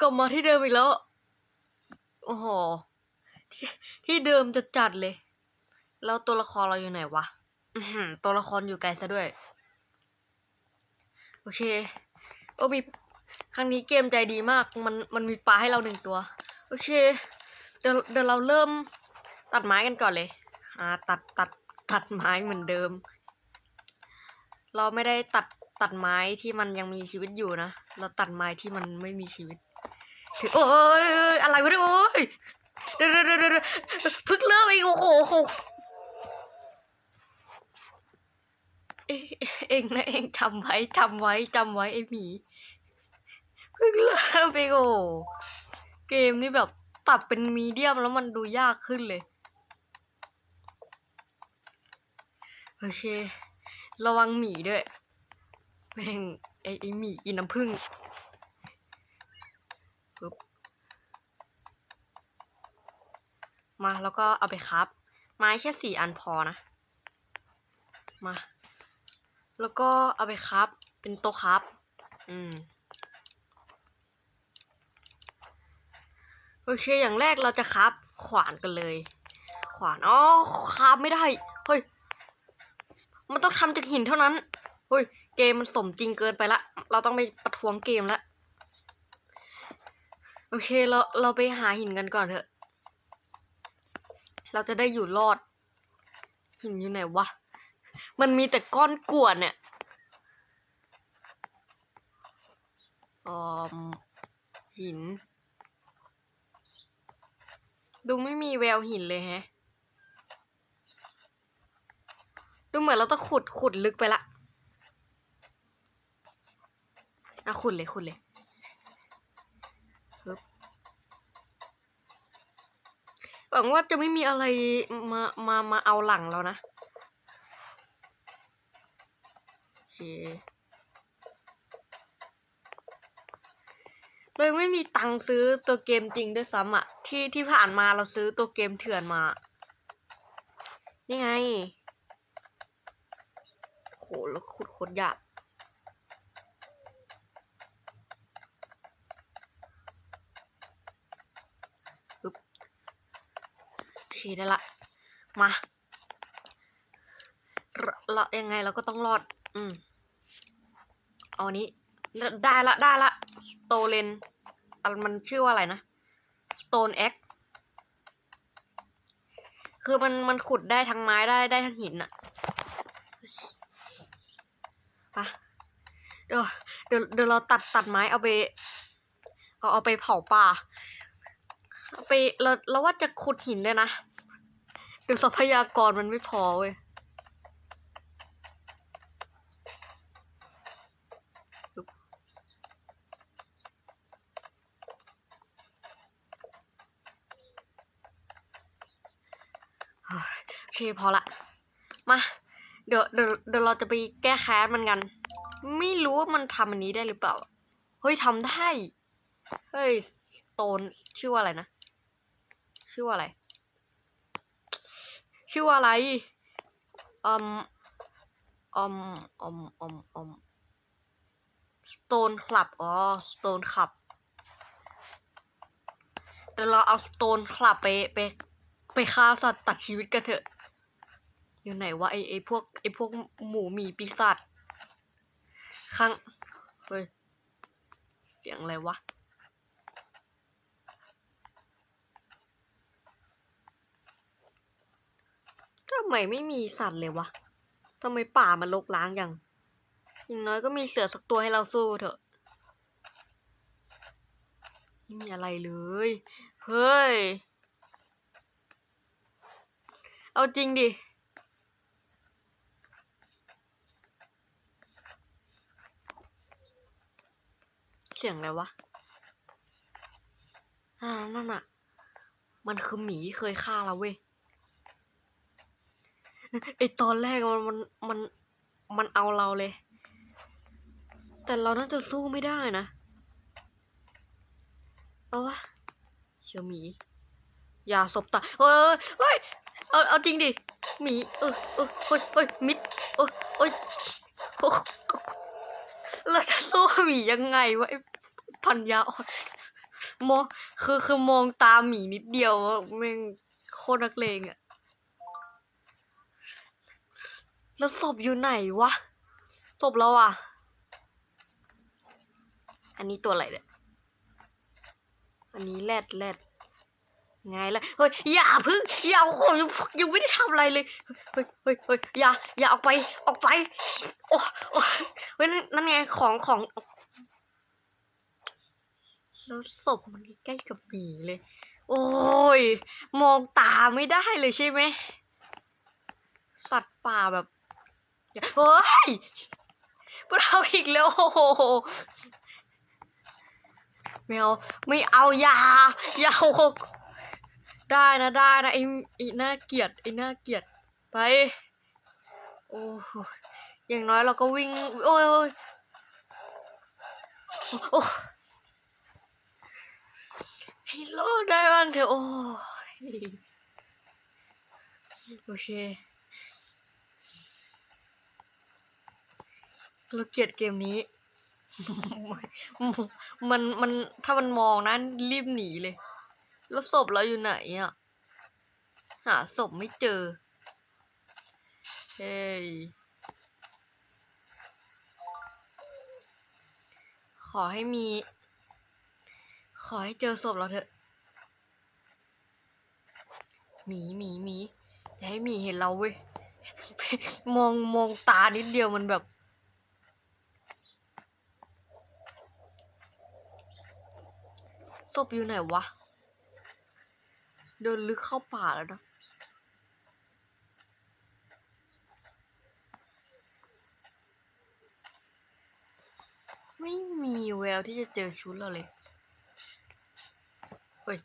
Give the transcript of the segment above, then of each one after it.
กลับมาที่เดิมอีกแล้ว โอ้โหที่ที่เดิมจะจัดเลย แล้วตัวละครเราอยู่ไหนวะตัวละครอยู่ไกลซะด้วย โอเค โอ้มีครั้งนี้เกมใจดีมาก มันมันมีปลาให้เราหนึ่งตัว โอเค เดี๋ยวเดี๋ยวเราเริ่มตัดไม้กันก่อนเลยอ่าตัดตัดตัดไม้เหมือนเดิม เราไม่ได้ตัดตัดไม้ที่มันยังมีชีวิตอยู่นะ เราตัดไม้ที่มันไม่มีชีวิตถึงโอ้ยอะไรวะเนี่ยโอ้ยเดี๋ยวเดี๋ยวเดี๋ยวเดี๋ยวเพิ่งเริ่มเองโอ้โหโอ้โหเองนะเองจำไว้จำไว้จำไว้ไอ้หมีเพิ่งเริ่มเองโอ้เกมนี้แบบปรับเป็นมีเดียมแล้วมันดูยากขึ้นเลย โอเค ระวังหมีด้วยแม่ง ไอไอหมีกินน้ำผึ้งปึ๊บมาแล้วก็เอาไปครับ ไม้แค่สี่อันพอนะ มา แล้วก็เอาไปครับ เป็นโต๊ะครับ อืมโอเค อย่างแรกเราจะครับ ขวานกันเลย ขวาน อ๋อครับไม่ได้ เฮ้ย มันต้องทำจากหินเท่านั้น เฮ้ย เกมมันสมจริงเกินไปละ เราต้องไปประท้วงเกมละ โอเคเราเราไปหาหินกันก่อนเถอะ เราจะได้อยู่รอด หินอยู่ไหนวะ มันมีแต่ก้อนกรวดเนี่ยออมหิน ดูไม่มีแววหินเลยแฮะ ดูเหมือนเราต้องขุดขุดลึกไปละ อะขุดเลยขุดเลยปึ๊บหวังว่าจะไม่มีอะไรมามามาเอาหลังเรานะโอเคเลยไม่มีตังค์ซื้อตัวเกมจริงด้วยซ้ำอะที่ที่ผ่านมาเราซื้อตัวเกมเถื่อนมา นี่ไงโหแล้วขุดโคตรยากปึ๊บโอเค ได้ละ มาเรายังไงเราก็ต้องรอด อืม เอาอันนี้ได้ได้ละได้ละสโตเลนอันมันชื่อว่าอะไรนะ Stone X คือมันมันขุดได้ทั้งไม้ได้ได้ทั้งหินอะไปะเดี๋ยวเดี๋ยวเดี๋ยวเราตัดตัดไม้เอาไป เอาเอาไปเผาป่าเอาไปเราเราว่าจะขุดหินด้วยนะ เดี๋ยวทรัพยากรมันไม่พอเว้ยโอเคพอละ มา เดี๋ยวเดี๋ยวเดี๋ยวเราจะไปแก้แค้นมันกัน ไม่รู้ว่ามันทำอันนี้ได้หรือเปล่า เฮ้ยทำได้ เฮ้ย โตนชื่อว่าอะไรนะ ชื่อว่าอะไร ชื่อว่าอะไรอืมอืมอืมอืมอืมสโตนคลับอ๋อสโตนคลับเดี๋ยวเราเอาสโตนคลับไปไปไปฆ่าสัตว์ตัดชีวิตกันเถอะ อยู่ไหนวะไอไอพวกไอพวกหมูหมีปีศาจข้างเฮ้ย เสียงอะไรวะ ทำไมไม่มีสัตว์เลยวะทำไมป่ามันรกร้างอย่างอย่างน้อยก็มีเสือสักตัวให้เราสู้เถอะไม่มีอะไรเลย เฮ้ย เอาจริงดิ เสียงอะไรวะนั่นอะมันคือหมีที่เคยฆ่าเราเว้ย ไอตอนแรกมันมันมันมันเอาเราเลย แต่เราน่าจะสู้ไม่ได้นะ เอาวะเชียวหมีอย่าสบตาเฮ้ยเฮ้ยเอาเอาจริงดิหมีเออเออเฮ้ยเฮ้ยมิดเออเอ้ยโอ้โหเราจะสู้หมียังไงวะไอ้ปัญญาอ่อนมองคือคือมองตาหมีนิดเดียวอะแม่งโคตรนักเลงอะ แล้วศพอยู่ไหนวะศพเราอะ อันนี้ตัวอะไรเนี่ยอันนี้แรดแรดไงล่ะเฮ้ยอย่าพึ่งอย่าโอ้โหยังยังไม่ได้ทำอะไรเลยเฮ้ยเฮ้ยเฮ้ยอย่าอย่าออกไปออกไปโอ้โอ้เฮ้ยนั่นนั่นไงของของแล้วศพมันใกล้กับหมีเลย โอ้ย มองตาไม่ได้เลยใช่ไหมสัตว์ป่าแบบ เฮ้ยพวกเราอีกแล้วโอ้โหไม่เอาไม่เอายายาโอ้โหได้นะได้นะไอ้ไอ้น่าเกลียดไอ้น่าเกลียดไปโอ้อย่างน้อยเราก็วิ่งโอ้ยโอ้ยให้รอดได้บ้างเถอะโอ้ยโอเค เราเกลียดเกมนี้ มันมันถ้ามันมองนะรีบหนีเลย แล้วศพเราอยู่ไหนอะ หาศพไม่เจอ เฮ้ย ขอให้มี ขอให้เจอศพเราเถอะ หมีหมีหมีอย่าให้หมีเห็นเราเว้ย มองมองตานิดเดียวมันแบบ ศพอยู่ไหนวะ เดินลึกเข้าป่าแล้วนะไม่มีแววที่จะเจอชุดเราเลย เฮ้ย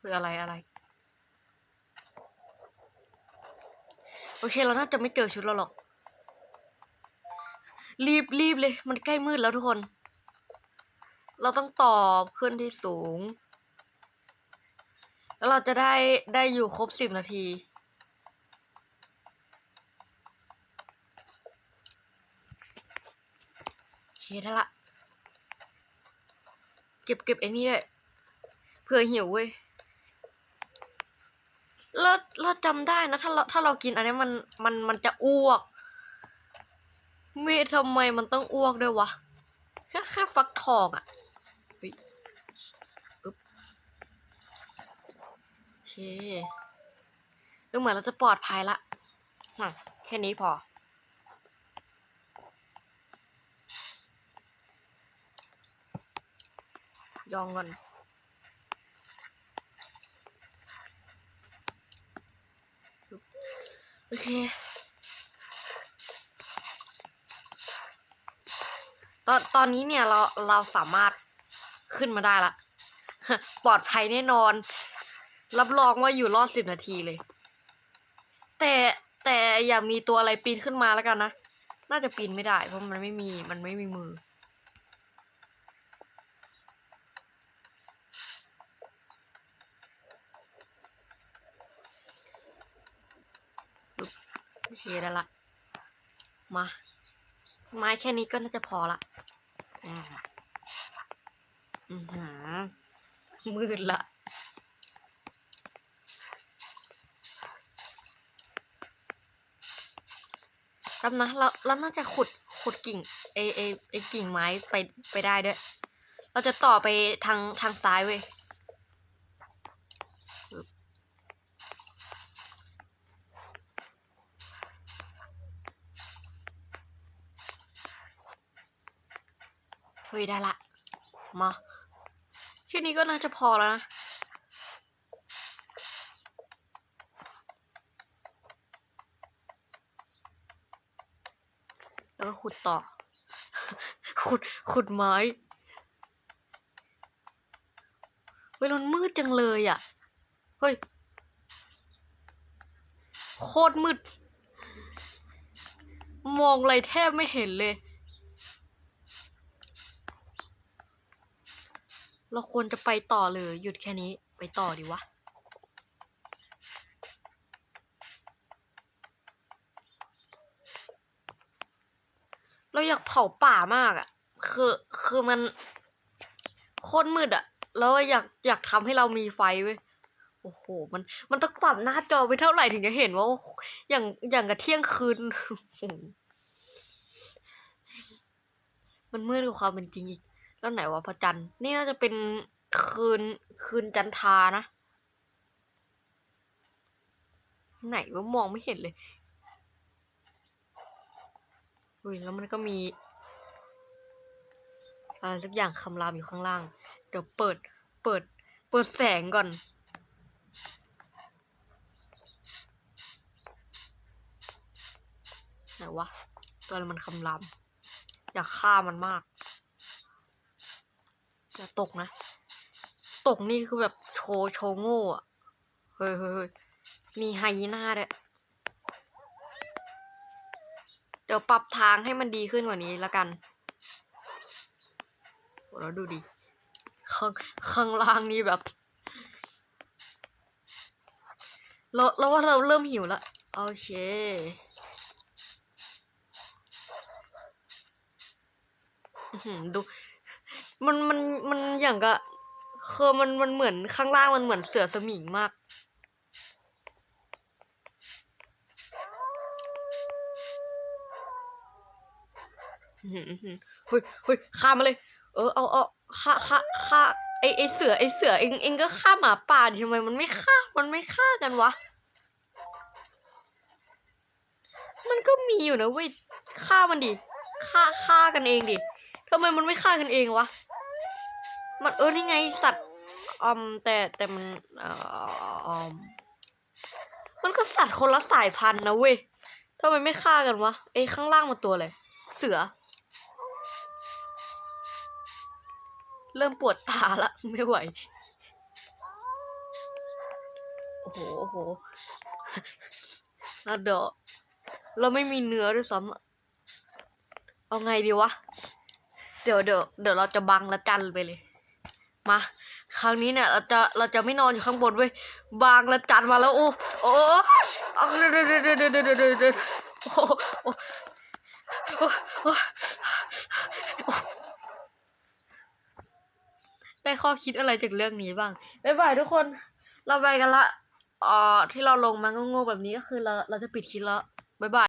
คืออะไรอะไร โอเคเราน่าจะไม่เจอชุดเราหรอก รีบรีบเลย มันใกล้มืดแล้วทุกคน เราต้องต่อขึ้นที่สูง แล้วเราจะได้ได้อยู่ครบสิบนาที โอเคได้ละ เก็บเก็บไอ้นี่ด้วยเผื่อหิวเว้ยเราเราจำได้นะถ้าเราถ้าเรากินอันนี้มันมันมันจะอ้วกเมทำไมมันต้องอ้วกด้วยวะ แค่แค่ฟักทองอะ่ะเฮ้ยอึ๊บโอเค ดูเหมือนเราจะปลอดภัยละหะแค่นี้พอ ยองก่อนโอเคตอนตอนนี้เนี่ยเราเราสามารถขึ้นมาได้ละ ปลอดภัยแน่นอน รับรองว่าอยู่รอดสิบนาทีเลย แต่แต่อย่ามีตัวอะไรปีนขึ้นมาแล้วกันนะ น่าจะปีนไม่ได้ เพราะมันไม่มีมันไม่มีมือ โอเคได้ละ มา ไม้แค่นี้ก็น่าจะพอละ อืมอือหือมืดละ แป๊บนะเราเราน่าจะขุดขุดกิ่งไอไอไอกิ่งไม้ไปไปได้ด้วย เราจะต่อไปทางทางซ้ายเว้ยเฮ้ยได้ละ มาแค่นี้ก็น่าจะพอแล้วนะ แล้ว ก็ขุดต่อ ขุด ขุดไม้เฮ้ยมันมืดจังเลยอะ เฮ้ย โคตรมืด มองอะไรแทบไม่เห็นเลย เราควรจะไปต่อเลย หยุดแค่นี้ ไปต่อดีวะ เราอยากเผาป่ามากอะ่ะ คือคือมันโคตรมืดอะแล้วอยากอยากทำให้เรามีไฟเว้ยโอ้โห มันมันต้องปรับหน้าจอไปเท่าไหร่ถึงจะเห็นว่า อย่างอย่างกับเที่ยงคืน มันมืดกว่าความเป็นจริงอีก แล้วไหนวะพระจันทร์ นี่น่าจะเป็นคืนคืนจันทานะ ไหนว่ามองไม่เห็นเลย เฮ้ยแล้วมันก็มีอะไรสักอย่างคำรามอยู่ข้างล่าง เดี๋ยวเปิด เปิด เปิดแสงก่อน ไหนวะ ตัวอะไรมันคำราม อยากฆ่ามันมากอย่าตกนะ ตกนี่คือแบบโชว์โชว์โง่อะเฮ้ยเฮ้ยเฮ้ยมีไฮยีน่าด้วย เดี๋ยวปรับทางให้มันดีขึ้นกว่านี้แล้วกันโหแล้วดูดิข้างข้างล่างนี่แบบเราเราว่าเราเริ่มหิวแล้วโอเคดูมันมันมันอย่างกะคือมันมันเหมือนข้างล่างมันเหมือนเสือสมิงมาก อื้อหืออื้อหือ เฮ้ยเฮ้ยฆ่ามาเลย เออเอาเอาฆ่าฆ่าฆ่าไอไอเสือไอเสือเองเองก็ฆ่าหมาป่าดิทำไมมันไม่ฆ่ามันไม่ฆ่ากันวะ มันก็มีอยู่นะเว้ยฆ่ามันดิฆ่าฆ่ากันเองดิทำไมมันไม่ฆ่ากันเองวะ มันเออนี่ไงสัตว์อืมแต่แต่มันเอ่อมมันก็สัตว์คนละสายพันธุ์นะเว้ยทำไมไม่ฆ่ากันวะไอ้ข้างล่างมันตัวอะไรเสือ เริ่มปวดตาละไม่ไหว โอ้โหโอ้โหเาเดาะเราไม่มีเนื้อด้วยซ้ำเอาไงดีวะ เดี๋ยวเดี๋ยวเดี๋ยวเราจะบังและจันไปเลย มา ครั้งนี้เนี่ยเราจะเราจะไม่นอนอยู่ข้างบนเว้ยบางและจันมาแล้ว โอ้โอ้เอาเดี๋เดี๋เดี๋เดดี๋ยโอ้โห ได้ข้อคิดอะไรจากเรื่องนี้บ้างบ๊ายบายทุกคน เราไปกันละเอ่อที่เราลงมาโง่ๆแบบนี้ก็คือเราเราจะปิดคลิปแล้วบ๊ายบาย